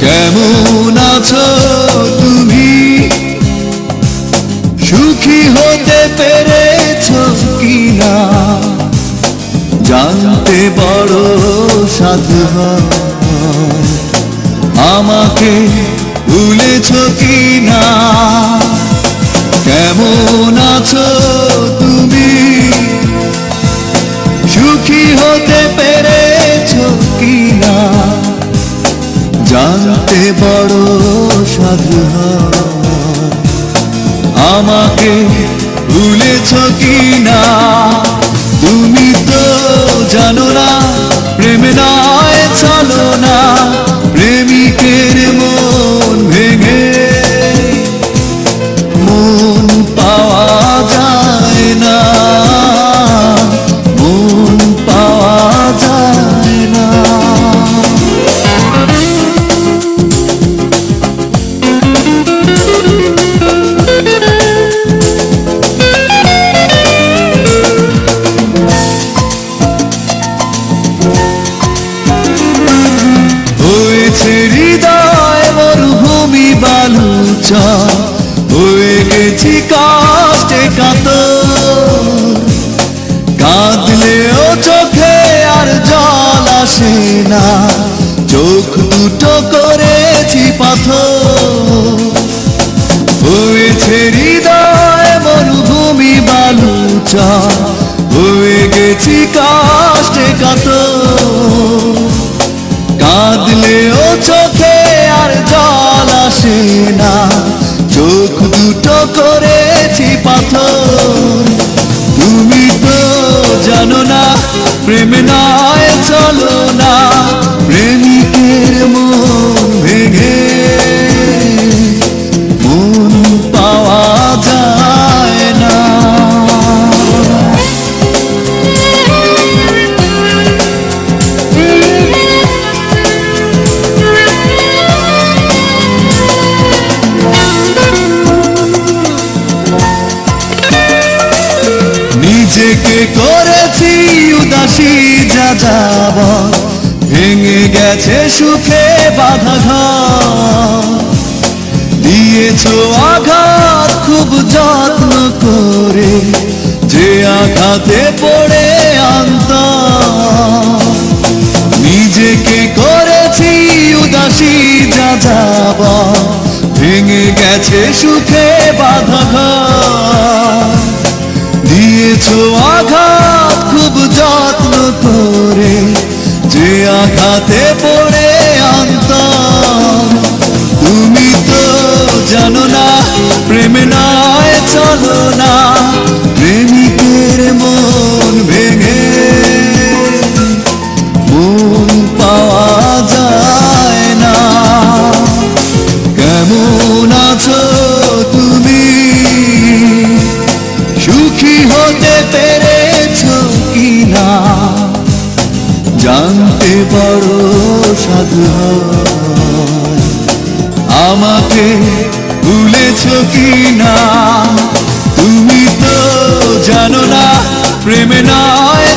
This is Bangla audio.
কেমন আছো তুমি? সুখী হতে পেরেছ কিনা? জানতে বড় সাধু আমাকে ভুলেছ কিনা? কেমন আছো তুমি? সুখী হতে পেরেছ কি না জানতে বড় সাধু আমাকে ভুলেছ কি বালুচা হয়ে গেছি কষ্টে কাত। কাঁদলেও চোখে আর জল আসে না। চোখ দুটো করেছি পাথর। হয়েছে হৃদয় মরুভূমি বালুচা হয়ে গেছি কষ্টে কাতর কাঁদলেও চোখে আর জল আসে না। প্রেম নয় চলো না। উদাসী যা যাব ভেঙে গেছে সুখে বাধা ঘর। দিয়েছ আঘাত খুব যত্ন করে, যে আঘাতে পড়ে আন্ত নিজেকে করেছি উদাসী যা যাব ভেঙে গেছে সুখে বাধা ঘর। দিয়েছ আঘাত খুব যত্ন করে যে আঘাতে পড়ে সুখী হতে পেরেছ কিনা? জানতে পারো সাধু। আমাকে ভুলেছ কি না তুমি তো জানো না, প্রেমে নয়